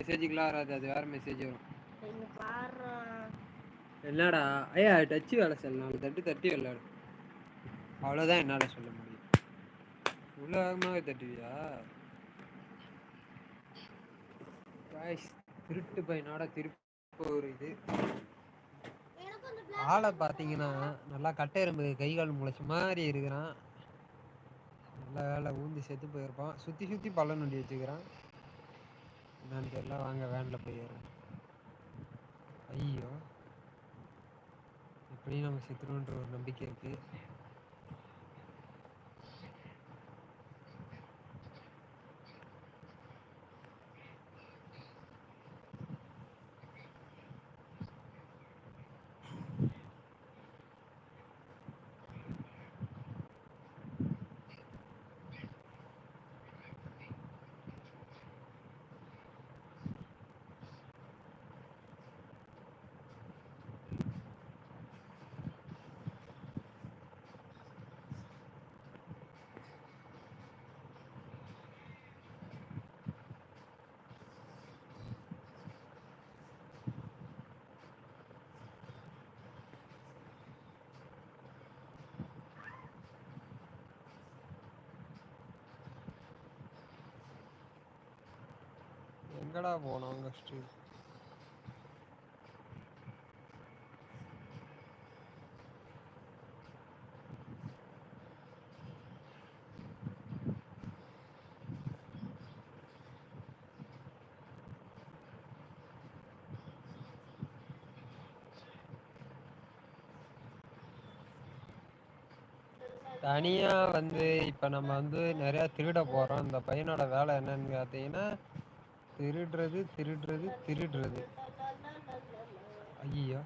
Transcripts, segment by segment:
மெசேஜுக்குலாம் வராது அது வேற மெசேஜ் வரும். என்னடா? ஐயா டச்சு வேலை சார் நாலு தட்டு தட்டி விளையாடு அவ்வளோதான் என்னால் சொல்ல முடியும். உள்ள வேகமாகவே தட்டுவியா? திருட்டு பையனோட திருப்பூர் இது. ஆளை பார்த்தீங்கன்னா நல்லா கட்டை எறும்பு கை கால் முளைச்ச மாதிரி இருக்கிறான். நல்ல வேலை ஊந்தி செத்து போயிருப்பான். சுற்றி சுற்றி பள்ளம் நொண்டி வச்சுக்கிறான். என்னன்னு தெரியல வாங்க வேனில் போயிடுறேன் ஐயோ. எப்படியும் நம்ம செத்துருன்ற ஒரு நம்பிக்கை இருக்குது எங்கடா போனோம் ஃபஸ்ட்டு தனியா வந்து இப்ப நம்ம வந்து நிறைய திருட போறோம். இந்த பையனோட வேலை என்னன்னு பார்த்தீங்கன்னா திருடுறது திருடுறது திருடுறது. ஐயோ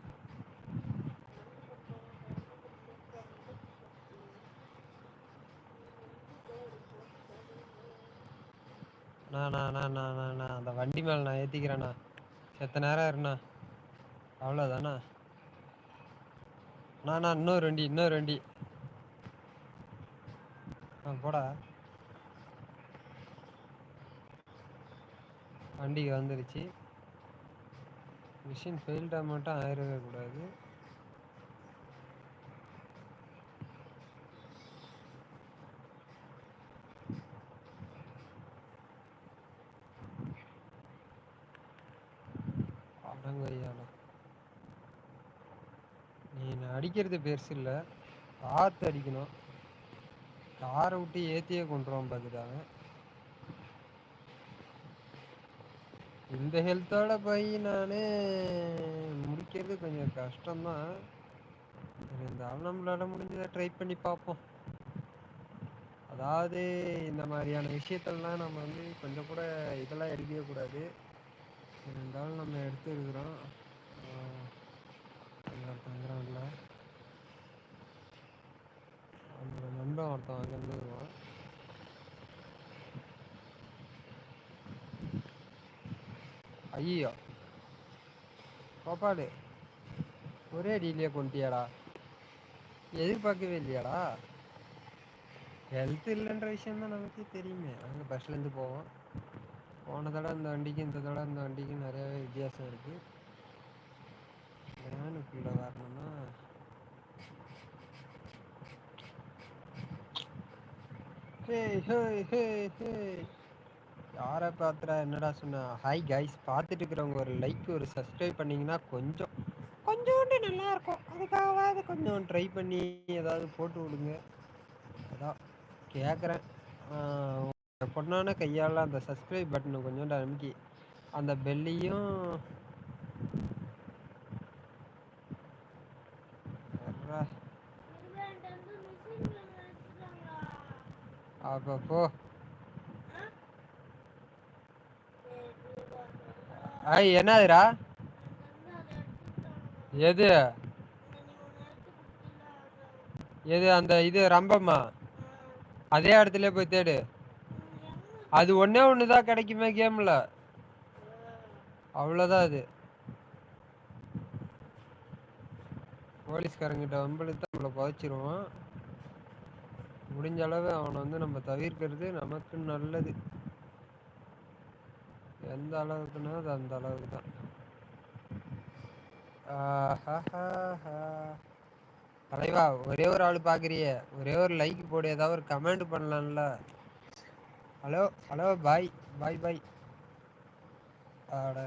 நான் நான் நான் நான் நான் அந்த வண்டி மேல நான் ஏத்திக்கிறேண்ணா. செத்த நேரம் இருண்ணா அவ்வளோதாண்ணா நான் நான் இன்னொரு வண்டி இன்னொரு வண்டி. ஆ போடா. வண்டிக்கு வந்துருச்சு. மிஷின் ஃபெயில்டாக மட்டும் ஆயிடவே கூடாது. அடங்கொய்யால நீ அடிக்கிறது பெருசு இல்லை. பார்த்து அடிக்கணும். காரை விட்டு ஏற்றியே கொண்டுருவான் பார்த்துட்டாங்க இந்த ஹெல்த்தோட போய் நான் முடிக்கிறது கொஞ்சம் கஷ்டம்தான். இருந்தாலும் நம்மளால முடிஞ்சதை ட்ரை பண்ணி பார்ப்போம். அதாவது இந்த மாதிரியான விஷயத்தெல்லாம் நம்ம வந்து கொஞ்சம் கூட இதெல்லாம் எடுக்கவே கூடாது இருந்தாலும் நம்ம எடுத்து இருக்கிறோம் இல்லை நம்ம நண்பன் ஒருத்தன் அங்கேருந்து வருவான். ஐயோ பாப்பாடு ஒரே அடியிலேயே கொண்டியாடா எதிர்பார்க்கவே இல்லையாடா ஹெல்த் இல்லைன்ற விஷயம் தான் நமக்கு தெரியுமே அங்கே பஸ்லேருந்து போவோம் போன தடவை இந்த வண்டிக்கு இந்த தடவை இந்த வண்டிக்கு நிறையவே வித்தியாசம் இருக்குது வேனுக்குள்ளே வரணும்னா ஹே ஹே ஹே ஹே யாரை பார்த்துடா என்னடா சொன்னா? ஹாய் கைஸ் பார்த்துட்டு இருக்கிறவங்க ஒரு லைக் ஒரு சப்ஸ்கிரைப் பண்ணீங்கன்னா கொஞ்சம் கொஞ்சோண்டு நல்லா இருக்கும். அதுக்காகவாது கொஞ்சம் ட்ரை பண்ணி ஏதாவது போட்டு விடுங்க. அதான் கேட்குறேன் பொண்ணான கையால் அந்த சப்ஸ்கிரைப் பட்டனை கொஞ்சோண்டு அமுக்கி அந்த பெல்லையும் திருவிழாண்ட அப்போ ஆய் ஐய் என்னதுடா? எது? எது அந்த இது ரம்பம்மா? அதே இடத்துல போய் தேடு. அது ஒன்னே ஒன்று தான் கிடைக்குமே கேமில். அவ்வளோதான் அது. போலீஸ்காரங்கிட்ட வம்பெடுத்து நம்மளை புதைச்சிருவான். முடிஞ்ச அளவு அவனை வந்து நம்ம தவிர்க்கிறது நமக்கு நல்லது. எந்த அளவுக்குன்னா அது அந்த அளவுக்கு தான். தலைவா ஒரே ஒரு ஆள் பார்க்குறிய ஒரே ஒரு லைக் போடு ஏதாவது ஒரு கமெண்ட் பண்ணலாம்ல. ஹலோ ஹலோ பாய் பாய் பாய் ஆட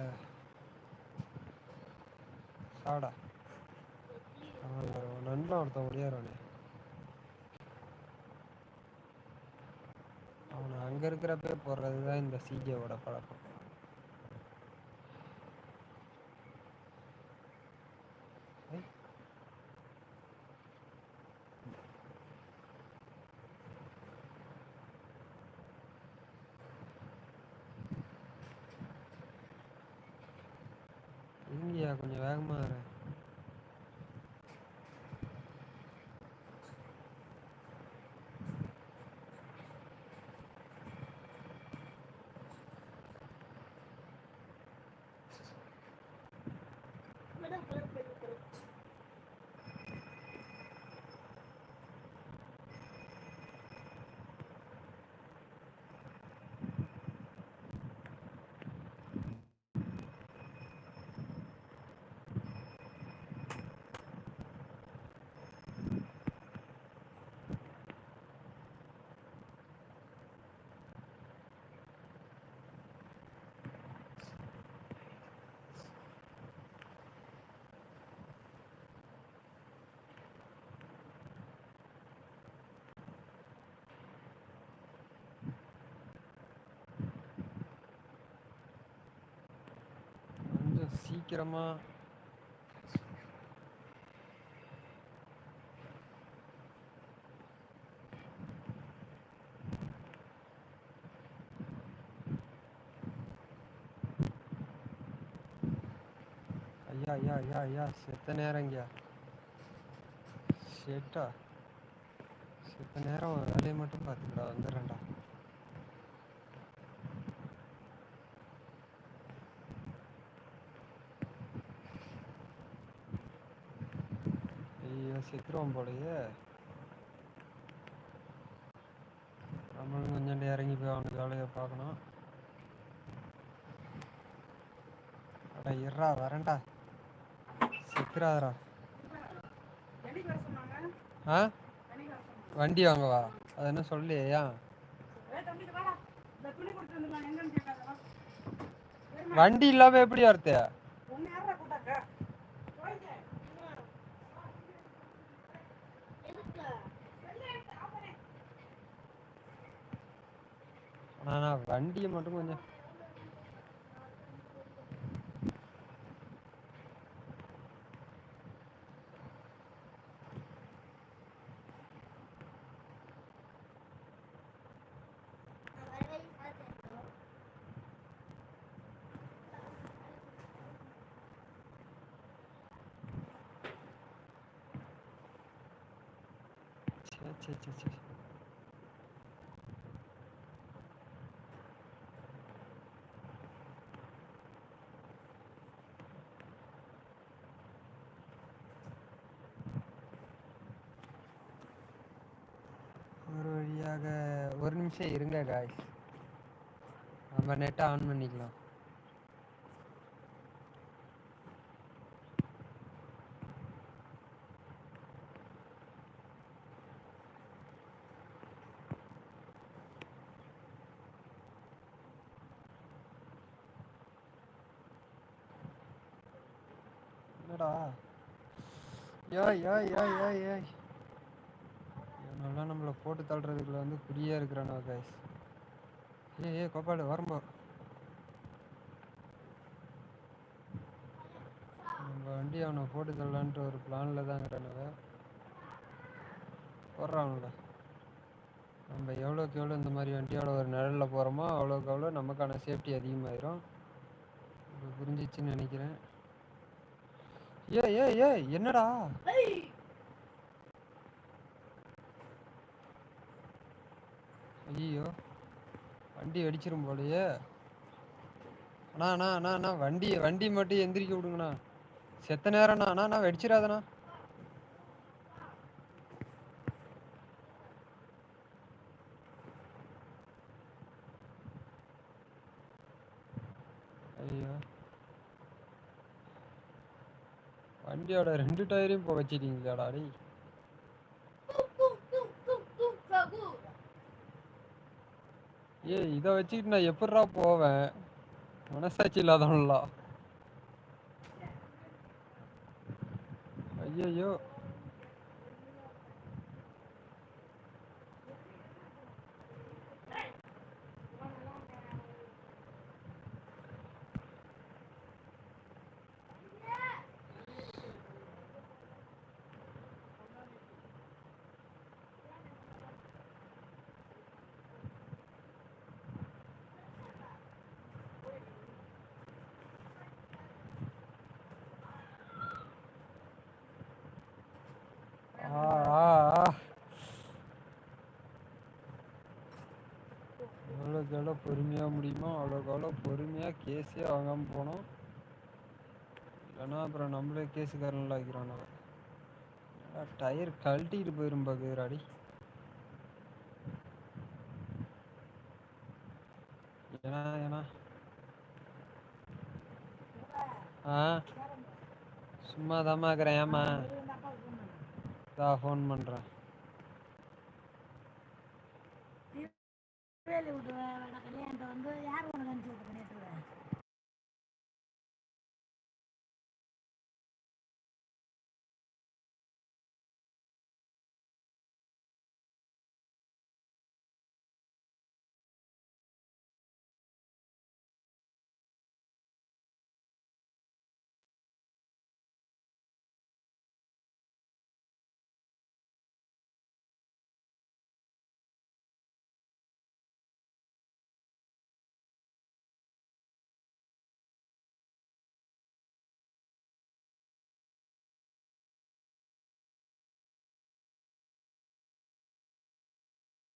சாடா. நண்பன் ஒருத்தன் முடியாதவனே அவனை அங்கே இருக்கிறப்பே போடுறது தான் இந்த சிஜேவோட பழக்கம். சீக்கிரமா. ஐயா ஐயா ஐயா ஐயா செத்த நேரங்கய்யா ஷெட்டா செத்த நேரம் வேலையை மட்டும் பார்த்துக்கடா வந்துடுறேன்டா. ஐயோ செத்துருவோம் போலயே. நம்மளும் கொஞ்சம் இறங்கி போய் அவனுக்கு வேலையை பார்க்கணும். அட இறா வரேன்டா. செத்துறாதடா ஆ? வண்டி வாங்கவா? அது என்ன சொல்லியா? வண்டி இல்லாம எப்படி வரது ஒன்னு யாரா கூட்டாக்க போயிட்டு எதுக்கு ஆனா நான் வண்டியை மட்டும் கொஞ்சம் நான் வர வழி பார்த்தேன் ஒரு வழியாக ஒரு நிமிஷம் இருங்க காய்ஸ் நம்ம நெட்டை ஆன் பண்ணிக்கலாம். என்னடா? ஏய் யாய் யாய் ஏய் ஏய். அவன்லாம் நம்மளை போட்டு தள்ளுறதுக்குள்ள வந்து குடியே இருக்கிறானா கைஸ் ஏ ஏய் கோபால் வரம்போ நம்ம வண்டி அவனை போட்டு தள்ளலான்ட்டு ஒரு பிளானில் தான் இருக்கிறானுவ போடுறான்ல நம்ம எவ்வளோக்கு எவ்வளோ இந்த மாதிரி வண்டியோட ஒரு நிழலில் போகிறோமோ அவ்வளோக்கு அவ்வளோ நமக்கான சேஃப்டி அதிகமாயிரும். புரிஞ்சிச்சுன்னு நினைக்கிறேன். ஏ ஏ ஏ என்னடா? ஐயோ வண்டி வெடிச்சிரும் போலயே. அண்ணா அண்ணா அண்ணா அண்ணா வண்டி வண்டி மட்டும் எந்திரிக்க விடுங்கண்ணா. செத்த நேரம் அண்ணா அண்ணா வெடிச்சிடாதண்ணா. ஐயோ வண்டியோட ரெண்டு டயரையும் போக வச்சிருக்கீங்களாடா டேய். ஏய் இதை வச்சுக்கிட்டு நான் எப்படிரா போவேன்? மனசாட்சி இல்லாதவன்லாம் ஐயையோ ஆ ஆ ஆ எவ்வளோக்கு எவ்வளோ பொறுமையாக முடியுமோ அவ்வளோக்கு அவ்வளோ பொறுமையாக கேஸே வாங்காமல் போனோம். இல்லைன்னா அப்புறம் நம்மளே கேஸுக்காரனில் நான் டயர் கழட்டிக்கிட்டு போயிரும் பார்க்குறாடி ஏன்னா ஏன்னா. ஆ? சும்மா தாம்மா இருக்கிறேன் ஏம்மா? தான் ஃபோன் பண்ணுறேன் வேலி விட்டு கல்யாணத்தை வந்து யார் உனக்கு அனுப்பிச்சி விட்டு பண்ணிட்டு